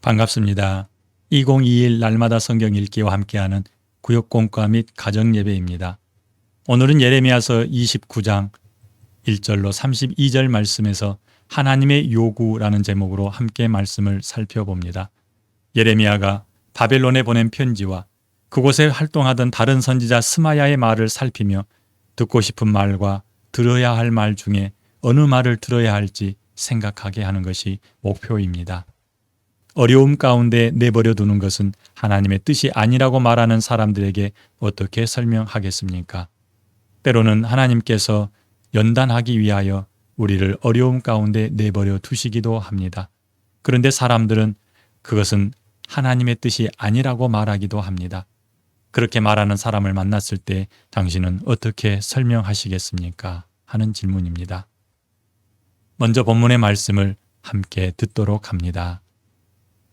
반갑습니다. 2021 날마다 성경 읽기와 함께하는 구역 공과 및 가정 예배입니다. 오늘은 예레미야서 29장 1절로 32절 말씀에서 하나님의 요구라는 제목으로 함께 말씀을 살펴봅니다. 예레미야가 바벨론에 보낸 편지와 그곳에 활동하던 다른 선지자 스마야의 말을 살피며 듣고 싶은 말과 들어야 할 말 중에 어느 말을 들어야 할지 생각하게 하는 것이 목표입니다. 어려움 가운데 내버려 두는 것은 하나님의 뜻이 아니라고 말하는 사람들에게 어떻게 설명하겠습니까? 때로는 하나님께서 연단하기 위하여 우리를 어려움 가운데 내버려 두시기도 합니다. 그런데 사람들은 그것은 하나님의 뜻이 아니라고 말하기도 합니다. 그렇게 말하는 사람을 만났을 때 당신은 어떻게 설명하시겠습니까? 하는 질문입니다. 먼저 본문의 말씀을 함께 듣도록 합니다.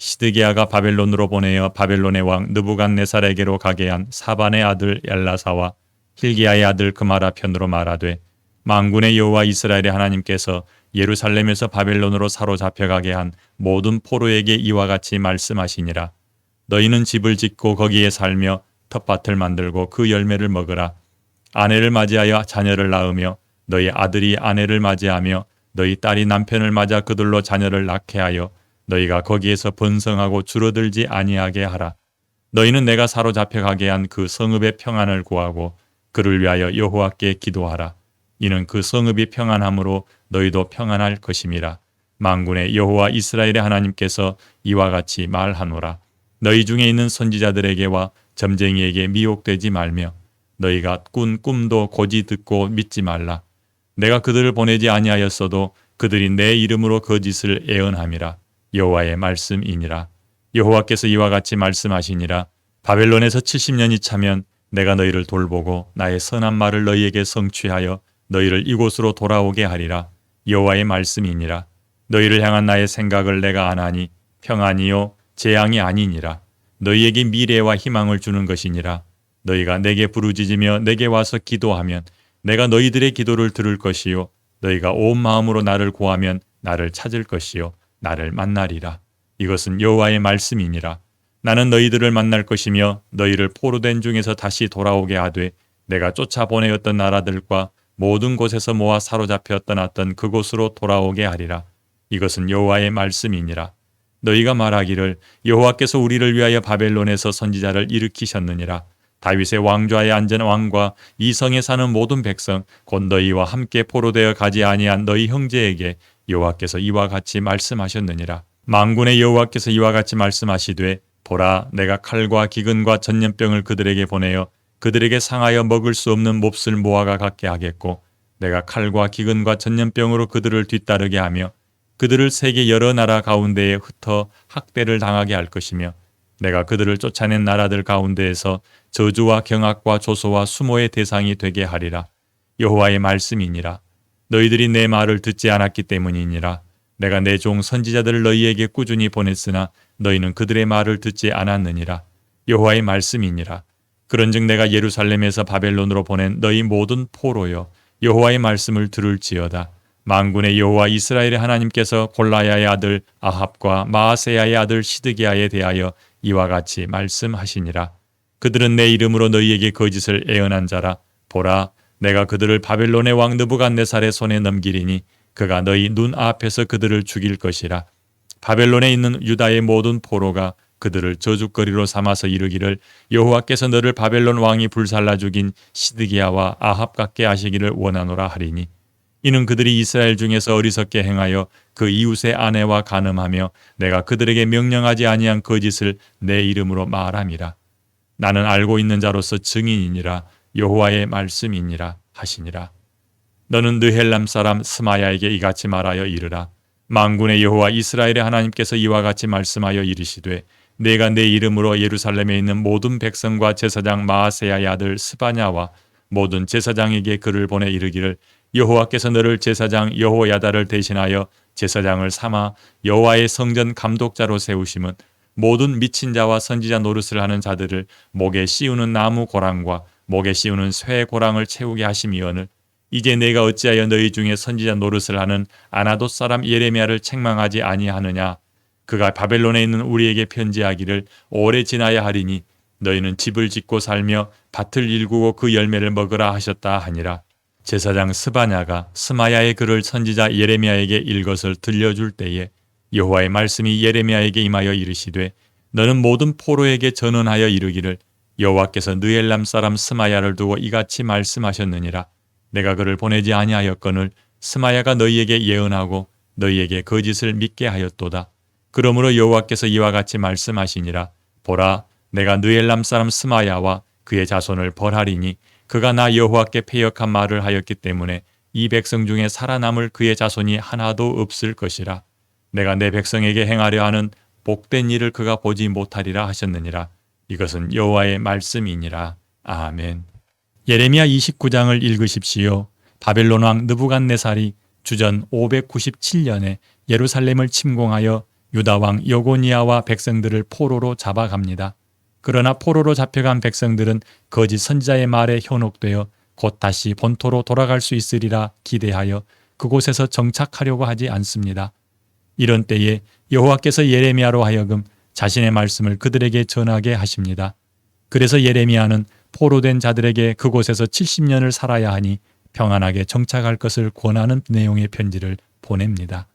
시드기야가 바벨론으로 보내어 바벨론의 왕 느부갓네살에게로 가게 한 사반의 아들 엘라사와 힐기야의 아들 그마라 편으로 말하되 망군의 여호와 이스라엘의 하나님께서 예루살렘에서 바벨론으로 사로잡혀 가게 한 모든 포로에게 이와 같이 말씀하시니라. 너희는 집을 짓고 거기에 살며 텃밭을 만들고 그 열매를 먹으라. 아내를 맞이하여 자녀를 낳으며 너희 아들이 아내를 맞이하며 너희 딸이 남편을 맞아 그들로 자녀를 낳게 하여 너희가 거기에서 번성하고 줄어들지 아니하게 하라. 너희는 내가 사로잡혀 가게 한 그 성읍의 평안을 구하고 그를 위하여 여호와께 기도하라. 이는 그 성읍이 평안함으로 너희도 평안할 것임이라. 망군의 여호와 이스라엘의 하나님께서 이와 같이 말하노라. 너희 중에 있는 선지자들에게와 점쟁이에게 미혹되지 말며 너희가 꾼 꿈도 고지 듣고 믿지 말라. 내가 그들을 보내지 아니하였어도 그들이 내 이름으로 거짓을 애언함이라. 여호와의 말씀이니라. 여호와께서 이와 같이 말씀하시니라. 바벨론에서 70년이 차면 내가 너희를 돌보고 나의 선한 말을 너희에게 성취하여 너희를 이곳으로 돌아오게 하리라. 여호와의 말씀이니라. 너희를 향한 나의 생각을 내가 안하니 평안이요 재앙이 아니니라. 너희에게 미래와 희망을 주는 것이니라. 너희가 내게 부르짖으며 내게 와서 기도하면 내가 너희들의 기도를 들을 것이요 너희가 온 마음으로 나를 구하면 나를 찾을 것이요 나를 만나리라. 이것은 여호와의 말씀이니라. 나는 너희들을 만날 것이며 너희를 포로된 중에서 다시 돌아오게 하되 내가 쫓아보내었던 나라들과 모든 곳에서 모아 사로잡혀 떠났던 그곳으로 돌아오게 하리라. 이것은 여호와의 말씀이니라. 너희가 말하기를 여호와께서 우리를 위하여 바벨론에서 선지자를 일으키셨느니라. 다윗의 왕좌에 앉은 왕과 이 성에 사는 모든 백성 곧 너희와 함께 포로되어 가지 아니한 너희 형제에게 여호와께서 이와 같이 말씀하셨느니라. 망군의 여호와께서 이와 같이 말씀하시되 보라 내가 칼과 기근과 전염병을 그들에게 보내어 그들에게 상하여 먹을 수 없는 몹쓸 모아가 갖게 하겠고 내가 칼과 기근과 전염병으로 그들을 뒤따르게 하며 그들을 세계 여러 나라 가운데에 흩어 학대를 당하게 할 것이며 내가 그들을 쫓아낸 나라들 가운데에서 저주와 경악과 조소와 수모의 대상이 되게 하리라 여호와의 말씀이니라 너희들이 내 말을 듣지 않았기 때문이니라. 내가 내 종 선지자들을 너희에게 꾸준히 보냈으나 너희는 그들의 말을 듣지 않았느니라. 여호와의 말씀이니라. 그런즉 내가 예루살렘에서 바벨론으로 보낸 너희 모든 포로여 여호와의 말씀을 들을지어다. 만군의 여호와 이스라엘의 하나님께서 골라야의 아들 아합과 마아세야의 아들 시드기야에 대하여 이와 같이 말씀하시니라. 그들은 내 이름으로 너희에게 거짓을 애언한 자라. 보라, 내가 그들을 바벨론의 왕 느부갓네살의 손에 넘기리니 그가 너희 눈 앞에서 그들을 죽일 것이라. 바벨론에 있는 유다의 모든 포로가 그들을 저주거리로 삼아서 이르기를 여호와께서 너를 바벨론 왕이 불살라 죽인 시드기야와 아합 같게 하시기를 원하노라 하리니. 이는 그들이 이스라엘 중에서 어리석게 행하여 그 이웃의 아내와 간음하며 내가 그들에게 명령하지 아니한 거짓을 내 이름으로 말함이라. 나는 알고 있는 자로서 증인이니라 여호와의 말씀이니라 하시니라. 너는 느헬람 사람 스마야에게 이같이 말하여 이르라. 망군의 여호와 이스라엘의 하나님께서 이와 같이 말씀하여 이르시되 내가 내 이름으로 예루살렘에 있는 모든 백성과 제사장 마아세야의 아들 스바냐와 모든 제사장에게 글을 보내 이르기를 여호와께서 너를 제사장 여호야다를 대신하여 제사장을 삼아 여호와의 성전 감독자로 세우심은 모든 미친 자와 선지자 노릇을 하는 자들을 목에 씌우는 나무 고랑과 목에 씌우는 쇠 고랑을 채우게 하심이오늘 이제 내가 어찌하여 너희 중에 선지자 노릇을 하는 아나돗 사람 예레미야를 책망하지 아니하느냐? 그가 바벨론에 있는 우리에게 편지하기를 오래 지나야 하리니 너희는 집을 짓고 살며 밭을 일구고 그 열매를 먹으라 하셨다 하니라. 제사장 스바냐가 스마야의 글을 선지자 예레미야에게 읽것을 들려줄 때에 여호와의 말씀이 예레미야에게 임하여 이르시되 너는 모든 포로에게 전언하여 이르기를 여호와께서 느엘람 사람 스마야를 두고 이같이 말씀하셨느니라. 내가 그를 보내지 아니하였거늘 스마야가 너희에게 예언하고 너희에게 거짓을 믿게 하였도다. 그러므로 여호와께서 이와 같이 말씀하시니라. 보라 내가 느엘람 사람 스마야와 그의 자손을 벌하리니 그가 나 여호와께 패역한 말을 하였기 때문에 이 백성 중에 살아남을 그의 자손이 하나도 없을 것이라. 내가 내 백성에게 행하려 하는 복된 일을 그가 보지 못하리라 하셨느니라 이것은 여호와의 말씀이니라 아멘 예레미야 29장을 읽으십시오 바벨론 왕 느부갓네살이 주전 597년에 예루살렘을 침공하여 유다 왕 여고니아와 백성들을 포로로 잡아갑니다. 그러나 포로로 잡혀간 백성들은 거짓 선지자의 말에 현혹되어 곧 다시 본토로 돌아갈 수 있으리라 기대하여 그곳에서 정착하려고 하지 않습니다. 이런 때에 여호와께서 예레미야로 하여금 자신의 말씀을 그들에게 전하게 하십니다. 그래서 예레미야는 포로된 자들에게 그곳에서 70년을 살아야 하니 평안하게 정착할 것을 권하는 내용의 편지를 보냅니다.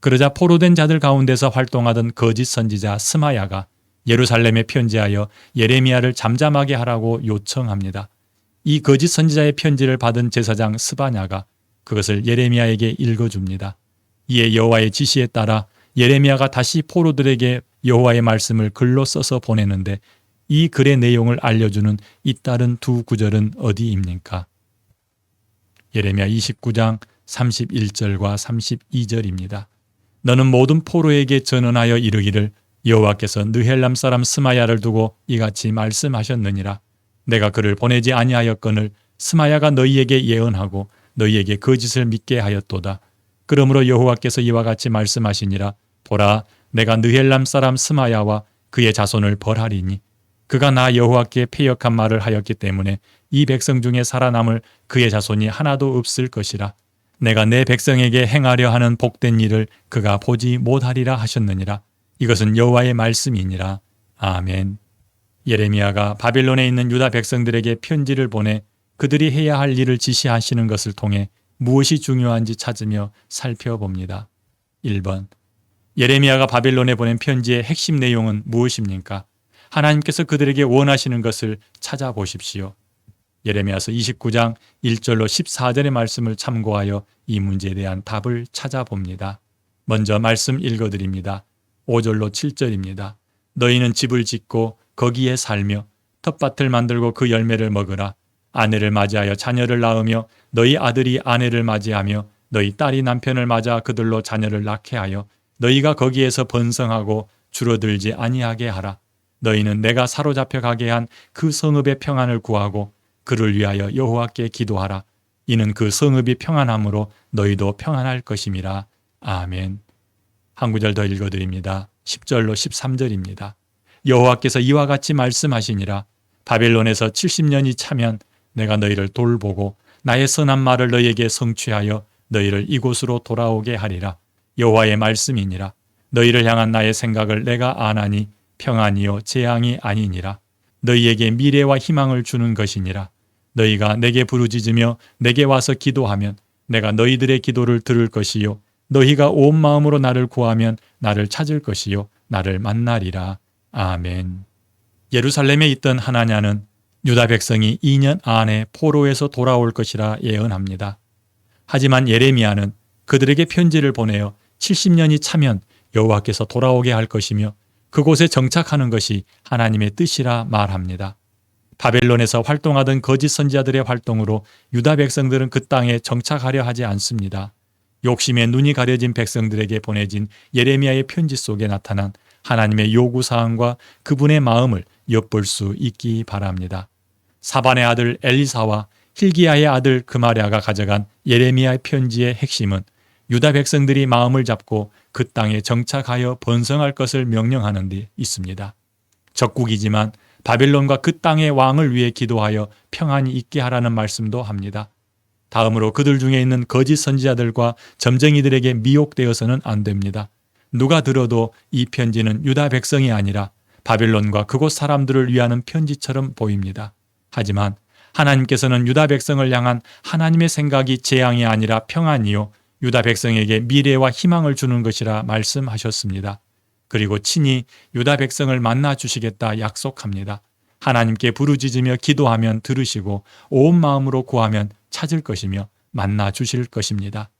그러자 포로된 자들 가운데서 활동하던 거짓 선지자 스마야가 예루살렘에 편지하여 예레미야를 잠잠하게 하라고 요청합니다. 이 거짓 선지자의 편지를 받은 제사장 스바냐가 그것을 예레미야에게 읽어줍니다. 이에 여호와의 지시에 따라 예레미야가 다시 포로들에게 여호와의 말씀을 글로 써서 보내는데 이 글의 내용을 알려주는 잇따른 두 구절은 어디입니까? 예레미야 29장 31절과 32절입니다. 너는 모든 포로에게 전언하여 이르기를 여호와께서 느헬람 사람 스마야를 두고 이같이 말씀하셨느니라. 내가 그를 보내지 아니하였거늘 스마야가 너희에게 예언하고 너희에게 거짓을 믿게 하였도다. 그러므로 여호와께서 이와 같이 말씀하시니라. 보라, 내가 느헬람 사람 스마야와 그의 자손을 벌하리니 그가 나 여호와께 패역한 말을 하였기 때문에 이 백성 중에 살아남을 그의 자손이 하나도 없을 것이라. 내가 내 백성에게 행하려 하는 복된 일을 그가 보지 못하리라 하셨느니라. 이것은 여호와의 말씀이니라. 아멘. 예레미야가 바빌론에 있는 유다 백성들에게 편지를 보내 그들이 해야 할 일을 지시하시는 것을 통해 무엇이 중요한지 찾으며 살펴봅니다. 1번. 예레미야가 바빌론에 보낸 편지의 핵심 내용은 무엇입니까? 하나님께서 그들에게 원하시는 것을 찾아보십시오. 예레미야서 29장 1절로 14절의 말씀을 참고하여 이 문제에 대한 답을 찾아봅니다. 먼저 말씀 읽어드립니다. 5절로 7절입니다. 너희는 집을 짓고 거기에 살며 텃밭을 만들고 그 열매를 먹으라. 아내를 맞이하여 자녀를 낳으며 너희 아들이 아내를 맞이하며 너희 딸이 남편을 맞아 그들로 자녀를 낳게 하여 너희가 거기에서 번성하고 줄어들지 아니하게 하라. 너희는 내가 사로잡혀 가게 한 그 성읍의 평안을 구하고 그를 위하여 여호와께 기도하라. 이는 그 성읍이 평안함으로 너희도 평안할 것임이라. 아멘. 한 구절 더 읽어드립니다. 10절로 13절입니다. 여호와께서 이와 같이 말씀하시니라. 바벨론에서 70년이 차면 내가 너희를 돌보고 나의 선한 말을 너희에게 성취하여 너희를 이곳으로 돌아오게 하리라. 여호와의 말씀이니라. 너희를 향한 나의 생각을 내가 아나니 평안이요 재앙이 아니니라. 너희에게 미래와 희망을 주는 것이니라. 너희가 내게 부르짖으며 내게 와서 기도하면 내가 너희들의 기도를 들을 것이요 너희가 온 마음으로 나를 구하면 나를 찾을 것이요 나를 만나리라. 아멘. 예루살렘에 있던 하나냐는 유다 백성이 2년 안에 포로에서 돌아올 것이라 예언합니다. 하지만 예레미야는 그들에게 편지를 보내어 70년이 차면 여호와께서 돌아오게 할 것이며 그곳에 정착하는 것이 하나님의 뜻이라 말합니다. 바벨론에서 활동하던 거짓 선지자들의 활동으로 유다 백성들은 그 땅에 정착하려 하지 않습니다. 욕심에 눈이 가려진 백성들에게 보내진 예레미야의 편지 속에 나타난 하나님의 요구 사항과 그분의 마음을 엿볼 수 있기 바랍니다. 사반의 아들 엘리사와 힐기야의 아들 그마랴가 가져간 예레미야의 편지의 핵심은 유다 백성들이 마음을 잡고 그 땅에 정착하여 번성할 것을 명령하는 데 있습니다. 적국이지만 바벨론과 그 땅의 왕을 위해 기도하여 평안히 있게 하라는 말씀도 합니다. 다음으로 그들 중에 있는 거짓 선지자들과 점쟁이들에게 미혹되어서는 안 됩니다. 누가 들어도 이 편지는 유다 백성이 아니라 바벨론과 그곳 사람들을 위하는 편지처럼 보입니다. 하지만 하나님께서는 유다 백성을 향한 하나님의 생각이 재앙이 아니라 평안이요 유다 백성에게 미래와 희망을 주는 것이라 말씀하셨습니다. 그리고 친히 유다 백성을 만나 주시겠다 약속합니다. 하나님께 부르짖으며 기도하면 들으시고 온 마음으로 구하면 찾을 것이며 만나 주실 것입니다.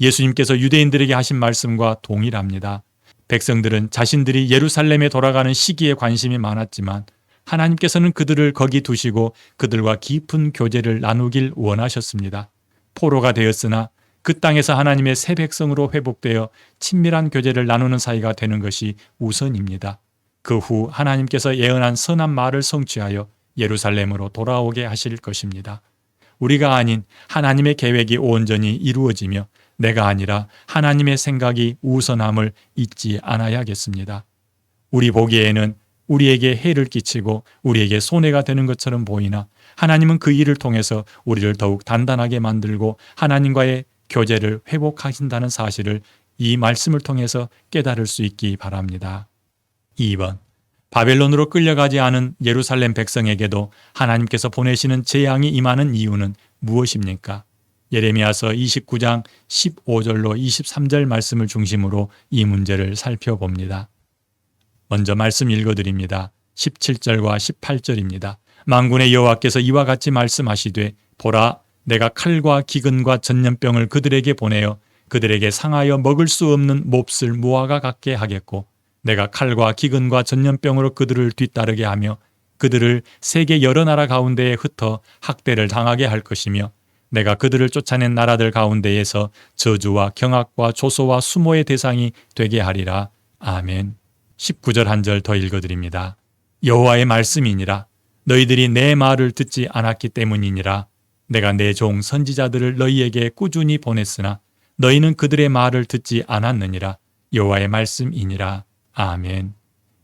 예수님께서 유대인들에게 하신 말씀과 동일합니다. 백성들은 자신들이 예루살렘에 돌아가는 시기에 관심이 많았지만 하나님께서는 그들을 거기 두시고 그들과 깊은 교제를 나누길 원하셨습니다. 포로가 되었으나 그 땅에서 하나님의 새 백성으로 회복되어 친밀한 교제를 나누는 사이가 되는 것이 우선입니다. 그 후 하나님께서 예언한 선한 말을 성취하여 예루살렘으로 돌아오게 하실 것입니다. 우리가 아닌 하나님의 계획이 온전히 이루어지며 내가 아니라 하나님의 생각이 우선함을 잊지 않아야겠습니다. 우리 보기에는 우리에게 해를 끼치고 우리에게 손해가 되는 것처럼 보이나 하나님은 그 일을 통해서 우리를 더욱 단단하게 만들고 하나님과의 교제를 회복하신다는 사실을 이 말씀을 통해서 깨달을 수 있기 바랍니다. 2번. 바벨론으로 끌려가지 않은 예루살렘 백성에게도 하나님께서 보내시는 재앙이 임하는 이유는 무엇입니까? 예레미야서 29장 15절로 23절 말씀을 중심으로 이 문제를 살펴봅니다. 먼저 말씀 읽어드립니다. 17절과 18절입니다. 망군의 여호와께서 이와 같이 말씀하시되 보라 내가 칼과 기근과 전염병을 그들에게 보내어 그들에게 상하여 먹을 수 없는 몹쓸 무화과 같게 하겠고 내가 칼과 기근과 전염병으로 그들을 뒤따르게 하며 그들을 세계 여러 나라 가운데에 흩어 학대를 당하게 할 것이며 내가 그들을 쫓아낸 나라들 가운데에서 저주와 경악과 조소와 수모의 대상이 되게 하리라. 아멘. 19절 한 절 더 읽어드립니다. 여호와의 말씀이니라. 너희들이 내 말을 듣지 않았기 때문이니라. 내가 내 종 선지자들을 너희에게 꾸준히 보냈으나 너희는 그들의 말을 듣지 않았느니라. 여호와의 말씀이니라. 아멘.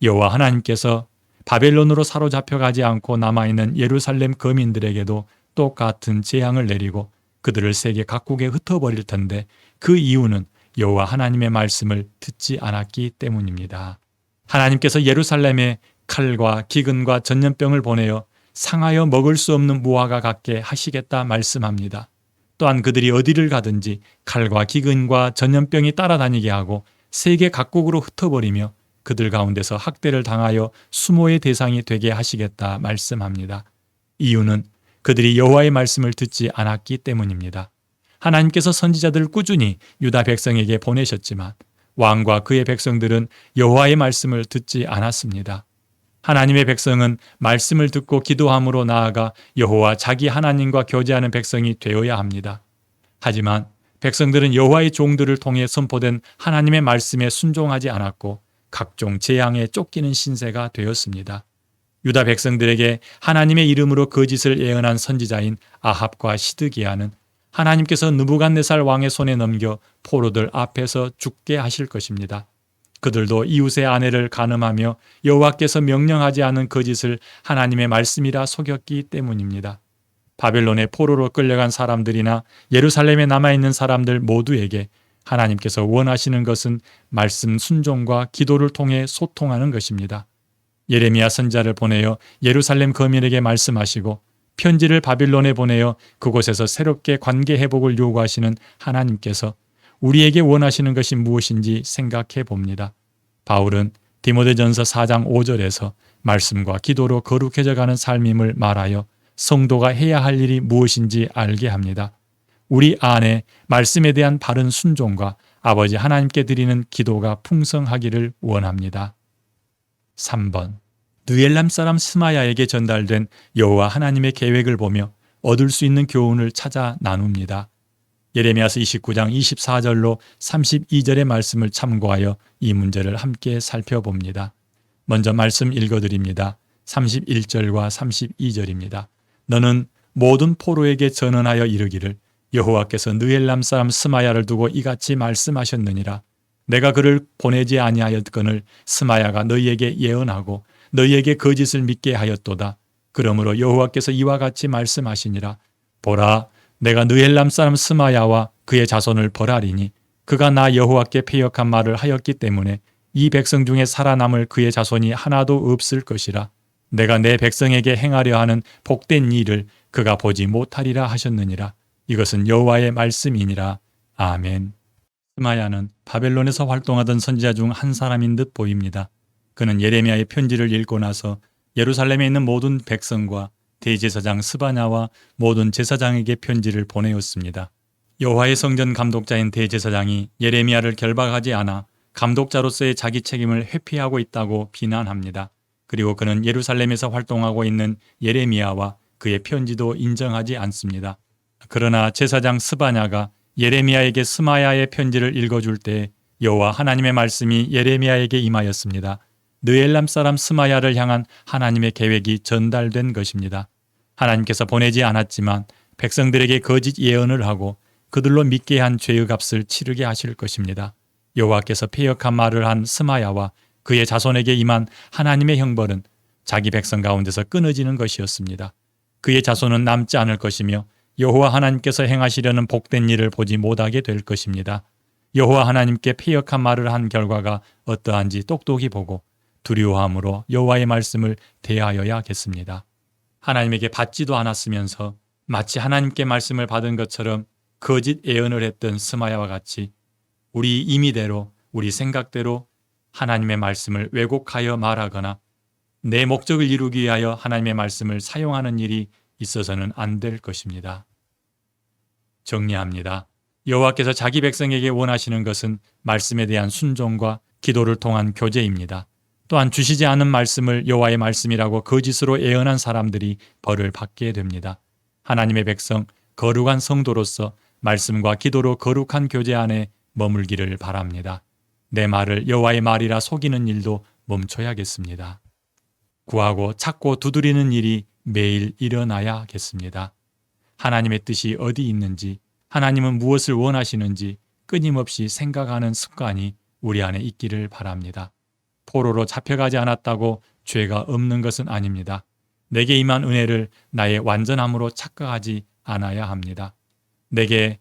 여호와 하나님께서 바벨론으로 사로잡혀 가지 않고 남아 있는 예루살렘 거민들에게도 똑같은 재앙을 내리고 그들을 세계 각국에 흩어버릴 텐데 그 이유는 여호와 하나님의 말씀을 듣지 않았기 때문입니다. 하나님께서 예루살렘에 칼과 기근과 전염병을 보내어 상하여 먹을 수 없는 무화과 같게 하시겠다 말씀합니다. 또한 그들이 어디를 가든지 칼과 기근과 전염병이 따라다니게 하고 세계 각국으로 흩어버리며 그들 가운데서 학대를 당하여 수모의 대상이 되게 하시겠다 말씀합니다. 이유는 그들이 여호와의 말씀을 듣지 않았기 때문입니다. 하나님께서 선지자들을 꾸준히 유다 백성에게 보내셨지만 왕과 그의 백성들은 여호와의 말씀을 듣지 않았습니다. 하나님의 백성은 말씀을 듣고 기도함으로 나아가 여호와 자기 하나님과 교제하는 백성이 되어야 합니다. 하지만 백성들은 여호와의 종들을 통해 선포된 하나님의 말씀에 순종하지 않았고 각종 재앙에 쫓기는 신세가 되었습니다. 유다 백성들에게 하나님의 이름으로 거짓을 예언한 선지자인 아합과 시드기야는 하나님께서 느부갓네살 왕의 손에 넘겨 포로들 앞에서 죽게 하실 것입니다. 그들도 이웃의 아내를 간음하며 여호와께서 명령하지 않은 거짓을 하나님의 말씀이라 속였기 때문입니다. 바벨론의 포로로 끌려간 사람들이나 예루살렘에 남아 있는 사람들 모두에게 하나님께서 원하시는 것은 말씀 순종과 기도를 통해 소통하는 것입니다. 예레미야 선자를 보내어 예루살렘 거민에게 말씀하시고 편지를 바빌론에 보내어 그곳에서 새롭게 관계 회복을 요구하시는 하나님께서 우리에게 원하시는 것이 무엇인지 생각해 봅니다. 바울은 디모데전서 4장 5절에서 말씀과 기도로 거룩해져 가는 삶임을 말하여 성도가 해야 할 일이 무엇인지 알게 합니다. 우리 안에 말씀에 대한 바른 순종과 아버지 하나님께 드리는 기도가 풍성하기를 원합니다. 3번 느엘람 사람 스마야에게 전달된 여호와 하나님의 계획을 보며 얻을 수 있는 교훈을 찾아 나눕니다. 예레미야서 29장 24절로 32절의 말씀을 참고하여 이 문제를 함께 살펴봅니다. 먼저 말씀 읽어드립니다. 31절과 32절입니다. 너는 모든 포로에게 전언하여 이르기를 여호와께서 느엘람 사람 스마야를 두고 이같이 말씀하셨느니라. 내가 그를 보내지 아니하였거늘 스마야가 너희에게 예언하고 너희에게 거짓을 믿게 하였도다. 그러므로 여호와께서 이와 같이 말씀하시니라. 보라, 내가 느헬람 사람 스마야와 그의 자손을 벌하리니 그가 나 여호와께 패역한 말을 하였기 때문에 이 백성 중에 살아남을 그의 자손이 하나도 없을 것이라. 내가 내 백성에게 행하려 하는 복된 일을 그가 보지 못하리라 하셨느니라. 이것은 여호와의 말씀이니라. 아멘. 스마야는 바벨론에서 활동하던 선지자 중 한 사람인 듯 보입니다. 그는 예레미야의 편지를 읽고 나서 예루살렘에 있는 모든 백성과 대제사장 스바냐와 모든 제사장에게 편지를 보내었습니다. 여호와의 성전 감독자인 대제사장이 예레미야를 결박하지 않아 감독자로서의 자기 책임을 회피하고 있다고 비난합니다. 그리고 그는 예루살렘에서 활동하고 있는 예레미야와 그의 편지도 인정하지 않습니다. 그러나 제사장 스바냐가 예레미야에게 스마야의 편지를 읽어줄 때 여호와 하나님의 말씀이 예레미야에게 임하였습니다. 느엘람 사람 스마야를 향한 하나님의 계획이 전달된 것입니다. 하나님께서 보내지 않았지만 백성들에게 거짓 예언을 하고 그들로 믿게 한 죄의 값을 치르게 하실 것입니다. 여호와께서 폐역한 말을 한 스마야와 그의 자손에게 임한 하나님의 형벌은 자기 백성 가운데서 끊어지는 것이었습니다. 그의 자손은 남지 않을 것이며 여호와 하나님께서 행하시려는 복된 일을 보지 못하게 될 것입니다. 여호와 하나님께 폐역한 말을 한 결과가 어떠한지 똑똑히 보고 두려워함으로 여호와의 말씀을 대하여야겠습니다. 하나님에게 받지도 않았으면서 마치 하나님께 말씀을 받은 것처럼 거짓 예언을 했던 스마야와 같이 우리 임의대로 우리 생각대로 하나님의 말씀을 왜곡하여 말하거나 내 목적을 이루기 위하여 하나님의 말씀을 사용하는 일이 있어서는 안 될 것입니다. 정리합니다. 여호와께서 자기 백성에게 원하시는 것은 말씀에 대한 순종과 기도를 통한 교제입니다. 또한 주시지 않은 말씀을 여호와의 말씀이라고 거짓으로 예언한 사람들이 벌을 받게 됩니다. 하나님의 백성 거룩한 성도로서 말씀과 기도로 거룩한 교제 안에 머물기를 바랍니다. 내 말을 여호와의 말이라 속이는 일도 멈춰야겠습니다. 구하고 찾고 두드리는 일이 매일 일어나야겠습니다. 하나님의 뜻이 어디 있는지, 하나님은 무엇을 원하시는지 끊임없이 생각하는 습관이 우리 안에 있기를 바랍니다. 포로로 잡혀가지 않았다고 죄가 없는 것은 아닙니다. 내게 임한 은혜를 나의 완전함으로 착각하지 않아야 합니다. 내게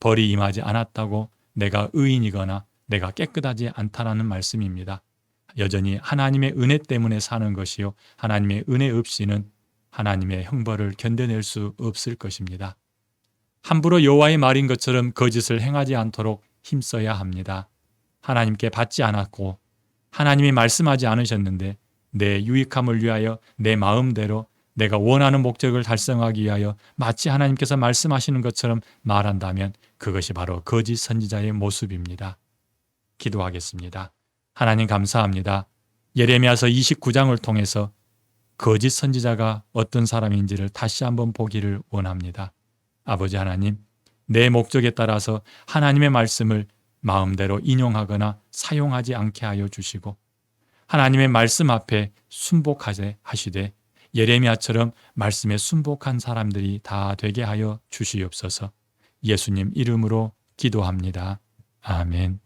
벌이 임하지 않았다고 내가 의인이거나 내가 깨끗하지 않다라는 말씀입니다. 여전히 하나님의 은혜 때문에 사는 것이요. 하나님의 은혜 없이는 하나님의 형벌을 견뎌낼 수 없을 것입니다. 함부로 여호와의 말인 것처럼 거짓을 행하지 않도록 힘써야 합니다. 하나님께 받지 않았고 하나님이 말씀하지 않으셨는데 내 유익함을 위하여 내 마음대로 내가 원하는 목적을 달성하기 위하여 마치 하나님께서 말씀하시는 것처럼 말한다면 그것이 바로 거짓 선지자의 모습입니다. 기도하겠습니다. 하나님 감사합니다. 예레미야서 29장을 통해서 거짓 선지자가 어떤 사람인지를 다시 한번 보기를 원합니다. 아버지 하나님, 내 목적에 따라서 하나님의 말씀을 마음대로 인용하거나 사용하지 않게 하여 주시고 하나님의 말씀 앞에 순복하게 하시되 예레미야처럼 말씀에 순복한 사람들이 다 되게 하여 주시옵소서. 예수님 이름으로 기도합니다. 아멘.